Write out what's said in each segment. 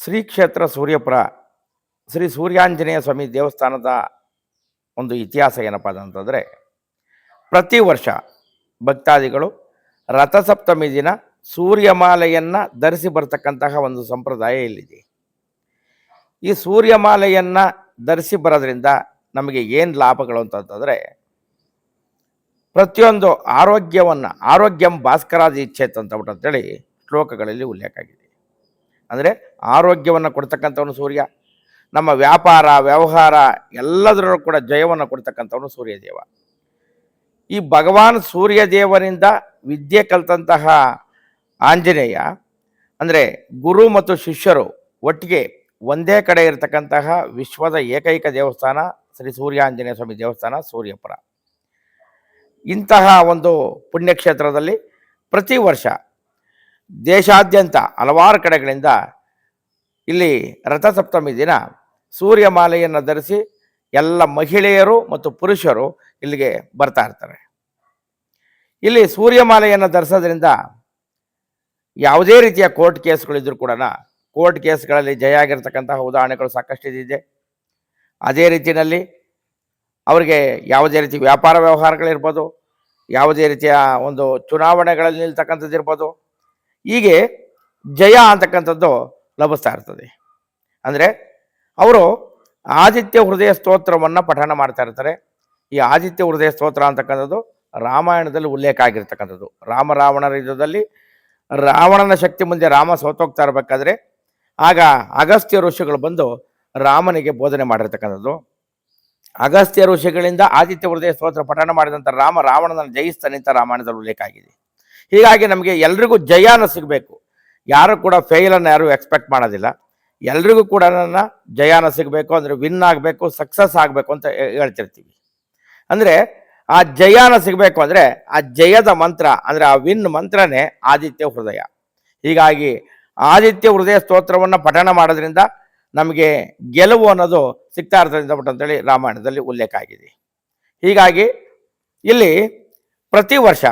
ಶ್ರೀ ಕ್ಷೇತ್ರ ಸೂರ್ಯಪುರ, ಶ್ರೀ ಸೂರ್ಯಾಂಜನೇಯ ಸ್ವಾಮಿ ದೇವಸ್ಥಾನದ ಒಂದು ಇತಿಹಾಸ ಏನಪ್ಪ ಅಂತಂದರೆ, ಪ್ರತಿ ವರ್ಷ ಭಕ್ತಾದಿಗಳು ರಥಸಪ್ತಮಿ ದಿನ ಸೂರ್ಯಮಾಲೆಯನ್ನು ಧರಿಸಿ ಬರತಕ್ಕಂತಹ ಒಂದು ಸಂಪ್ರದಾಯ ಇಲ್ಲಿದೆ. ಈ ಸೂರ್ಯಮಾಲೆಯನ್ನು ಧರಿಸಿ ಬರೋದ್ರಿಂದ ನಮಗೆ ಏನು ಲಾಭಗಳು ಅಂತಂತಂದರೆ ಪ್ರತಿಯೊಂದು ಆರೋಗ್ಯವನ್ನು, ಆರೋಗ್ಯಂ ಭಾಸ್ಕರಾದಿ ಇಚ್ಛೇತ್ ಅಂತ ಅಂತೇಳಿ ಶ್ಲೋಕಗಳಲ್ಲಿ ಉಲ್ಲೇಖ ಆಗಿದೆ. ಅಂದರೆ ಆರೋಗ್ಯವನ್ನು ಕೊಡ್ತಕ್ಕಂಥವನು ಸೂರ್ಯ, ನಮ್ಮ ವ್ಯಾಪಾರ, ವ್ಯವಹಾರ ಎಲ್ಲದರಲ್ಲೂ ಕೂಡ ಜಯವನ್ನು ಕೊಡ್ತಕ್ಕಂಥವನು ಸೂರ್ಯದೇವ. ಈ ಭಗವಾನ್ ಸೂರ್ಯದೇವನಿಂದ ವಿದ್ಯೆ ಕಲಿತಂತಹ ಆಂಜನೇಯ, ಅಂದರೆ ಗುರು ಮತ್ತು ಶಿಷ್ಯರು ಒಟ್ಟಿಗೆ ಒಂದೇ ಕಡೆ ಇರತಕ್ಕಂತಹ ವಿಶ್ವದ ಏಕೈಕ ದೇವಸ್ಥಾನ ಶ್ರೀ ಸೂರ್ಯ ಆಂಜನೇಯ ಸ್ವಾಮಿ ದೇವಸ್ಥಾನ ಸೂರ್ಯಪುರ. ಇಂತಹ ಒಂದು ಪುಣ್ಯಕ್ಷೇತ್ರದಲ್ಲಿ ಪ್ರತಿ ವರ್ಷ ದೇಶಾದ್ಯಂತ ಹಲವಾರು ಕಡೆಗಳಿಂದ ಇಲ್ಲಿ ರಥಸಪ್ತಮಿ ದಿನ ಸೂರ್ಯಮಾಲೆಯನ್ನು ಧರಿಸಿ ಎಲ್ಲ ಮಹಿಳೆಯರು ಮತ್ತು ಪುರುಷರು ಇಲ್ಲಿಗೆ ಬರ್ತಾ ಇರ್ತಾರೆ. ಇಲ್ಲಿ ಸೂರ್ಯಮಾಲೆಯನ್ನು ಧರಿಸೋದ್ರಿಂದ ಯಾವುದೇ ರೀತಿಯ ಕೋರ್ಟ್ ಕೇಸ್ಗಳಿದ್ರೂ ಕೂಡ ಕೋರ್ಟ್ ಕೇಸ್ಗಳಲ್ಲಿ ಜಯ ಆಗಿರ್ತಕ್ಕಂತಹ ಉದಾಹರಣೆಗಳು ಸಾಕಷ್ಟಿದೆ ಅದೇ ರೀತಿಯಲ್ಲಿ ಅವರಿಗೆ ಯಾವುದೇ ರೀತಿ ವ್ಯಾಪಾರ ವ್ಯವಹಾರಗಳಿರ್ಬೋದು, ಯಾವುದೇ ರೀತಿಯ ಒಂದು ಚುನಾವಣೆಗಳಲ್ಲಿ ನಿಲ್ತಕ್ಕಂಥದ್ದು ಇರ್ಬೋದು ಹೀಗೆ ಜಯ ಅಂತಕ್ಕಂಥದ್ದು ಲಭಿಸ್ತಾ ಇರ್ತದೆ. ಅಂದರೆ ಅವರು ಆದಿತ್ಯ ಹೃದಯ ಸ್ತೋತ್ರವನ್ನು ಪಠಣ ಮಾಡ್ತಾ ಇರ್ತಾರೆ. ಈ ಆದಿತ್ಯ ಹೃದಯ ಸ್ತೋತ್ರ ಅಂತಕ್ಕಂಥದ್ದು ರಾಮಾಯಣದಲ್ಲಿ ಉಲ್ಲೇಖ ಆಗಿರ್ತಕ್ಕಂಥದ್ದು. ರಾಮ ರಾವಣರ ಯುದ್ಧದಲ್ಲಿ ರಾವಣನ ಶಕ್ತಿ ಮುಂದೆ ರಾಮ ಸೋತೋಗ್ತಾ ಇರಬೇಕಾದ್ರೆ ಆಗ ಅಗಸ್ತ್ಯ ಋಷಿಗಳು ಬಂದು ರಾಮನಿಗೆ ಬೋಧನೆ ಮಾಡಿರ್ತಕ್ಕಂಥದ್ದು. ಅಗಸ್ತ್ಯ ಋಷಿಗಳಿಂದ ಆದಿತ್ಯ ಹೃದಯ ಸ್ತೋತ್ರ ಪಠಣ ಮಾಡಿದಂಥ ರಾಮ ರಾವಣನನ್ನು ಜಯಿಸ್ತಾನೆ ಅಂತ ರಾಮಾಯಣದಲ್ಲಿ ಉಲ್ಲೇಖ ಆಗಿದೆ. ಹೀಗಾಗಿ ನಮಗೆ ಎಲ್ರಿಗೂ ಜಯಾನ ಸಿಗಬೇಕು. ಯಾರು ಕೂಡ ಫೇಲನ್ನು ಯಾರು ಎಕ್ಸ್ಪೆಕ್ಟ್ ಮಾಡೋದಿಲ್ಲ. ಎಲ್ರಿಗೂ ಕೂಡ ನನ್ನ ಜಯಾನ ಸಿಗಬೇಕು, ಅಂದರೆ ವಿನ್ ಆಗಬೇಕು ಸಕ್ಸಸ್ ಆಗಬೇಕು ಅಂತ ಹೇಳ್ತಿರ್ತೀವಿ. ಅಂದರೆ ಆ ಜಯಾನ ಸಿಗಬೇಕು ಅಂದರೆ ಆ ಜಯದ ಮಂತ್ರ, ಅಂದರೆ ಆ ವಿನ್ ಮಂತ್ರನೇ ಆದಿತ್ಯ ಹೃದಯ. ಹೀಗಾಗಿ ಆದಿತ್ಯ ಹೃದಯ ಸ್ತೋತ್ರವನ್ನು ಪಠಣ ಮಾಡೋದ್ರಿಂದ ನಮಗೆ ಗೆಲುವು ಅನ್ನೋದು ಸಿಗ್ತಾ ಇರ್ತದೆ ಬಿಟ್ಟು ಅಂತೇಳಿ ರಾಮಾಯಣದಲ್ಲಿ ಉಲ್ಲೇಖ ಆಗಿದೆ. ಹೀಗಾಗಿ ಇಲ್ಲಿ ಪ್ರತಿ ವರ್ಷ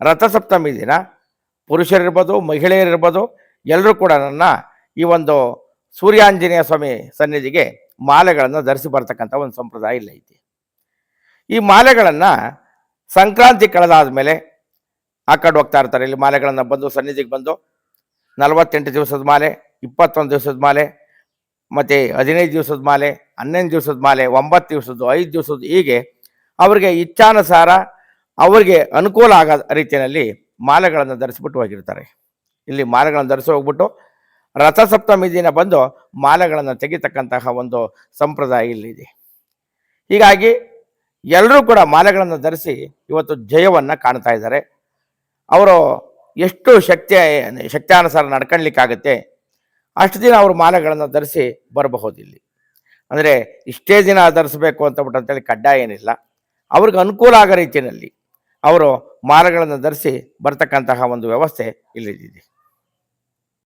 ರಥಸಪ್ತಮಿ ದಿನ. ಪುರುಷರಿರ್ಬೋದು, ಮಹಿಳೆಯರಿರ್ಬೋದು ಎಲ್ಲರೂ ಕೂಡ ನನ್ನ ಈ ಒಂದು ಸೂರ್ಯಾಂಜನೇಯ ಸ್ವಾಮಿ ಸನ್ನಿಧಿಗೆ ಮಾಲೆಗಳನ್ನು ಧರಿಸಿ ಬರ್ತಕ್ಕಂಥ ಒಂದು ಸಂಪ್ರದಾಯ ಇಲ್ಲ ಐತಿ. ಈ ಮಾಲೆಗಳನ್ನು ಸಂಕ್ರಾಂತಿ ಕಳೆದಾದ ಮೇಲೆ ಆ ಕಡೆ ಹೋಗ್ತಾ ಇರ್ತಾರೆ. ಇಲ್ಲಿ ಮಾಲೆಗಳನ್ನು ಬಂದು ಸನ್ನಿಧಿಗೆ ಬಂದು ನಲವತ್ತೆಂಟು ದಿವಸದ ಮಾಲೆ, ಇಪ್ಪತ್ತೊಂದು ದಿವಸದ ಮಾಲೆ, ಮತ್ತು ಹದಿನೈದು ದಿವಸದ ಮಾಲೆ, ಹನ್ನೊಂದು ದಿವಸದ ಮಾಲೆ, ಒಂಬತ್ತು ದಿವಸದ್ದು, ಐದು ದಿವಸದ್ದು ಹೀಗೆ ಅವರಿಗೆ ಇಚ್ಛಾನುಸಾರ ಅವರಿಗೆ ಅನುಕೂಲ ಆಗೋ ರೀತಿಯಲ್ಲಿ ಮಾಲೆಗಳನ್ನು ಧರಿಸಿಬಿಟ್ಟು ಹೋಗಿರ್ತಾರೆ. ಇಲ್ಲಿ ಮಾಲೆಗಳನ್ನು ಧರಿಸಿ ಹೋಗ್ಬಿಟ್ಟು ರಥಸಪ್ತಮಿ ದಿನ ಬಂದು ಮಾಲೆಗಳನ್ನು ತೆಗಿತಕ್ಕಂತಹ ಒಂದು ಸಂಪ್ರದಾಯ ಇಲ್ಲಿದೆ ಹೀಗಾಗಿ ಎಲ್ಲರೂ ಕೂಡ ಮಾಲೆಗಳನ್ನು ಧರಿಸಿ ಇವತ್ತು ಜಯವನ್ನು ಕಾಣ್ತಾ ಇದ್ದಾರೆ. ಅವರು ಎಷ್ಟು ಶಕ್ತಿಯ ಶಕ್ತಿಯಾನುಸಾರ ನಡ್ಕೊಳ್ಲಿಕ್ಕಾಗತ್ತೆ ಅಷ್ಟು ದಿನ ಅವರು ಮಾಲೆಗಳನ್ನು ಧರಿಸಿ ಬರಬಹುದು ಇಲ್ಲಿ. ಅಂದರೆ ಇಷ್ಟೇ ದಿನ ಧರಿಸಬೇಕು ಅಂತ ಅಂತೇಳಿ ಕಡ್ಡಾಯ ಏನಿಲ್ಲ. ಅವ್ರಿಗೆ ಅನುಕೂಲ ಆಗೋ ರೀತಿಯಲ್ಲಿ ಅವರು ಮಾರಗಳನ್ನು ಧರಿಸಿ ಬರ್ತಕ್ಕಂತಹ ಒಂದು ವ್ಯವಸ್ಥೆ ಇಲ್ಲಿದೆ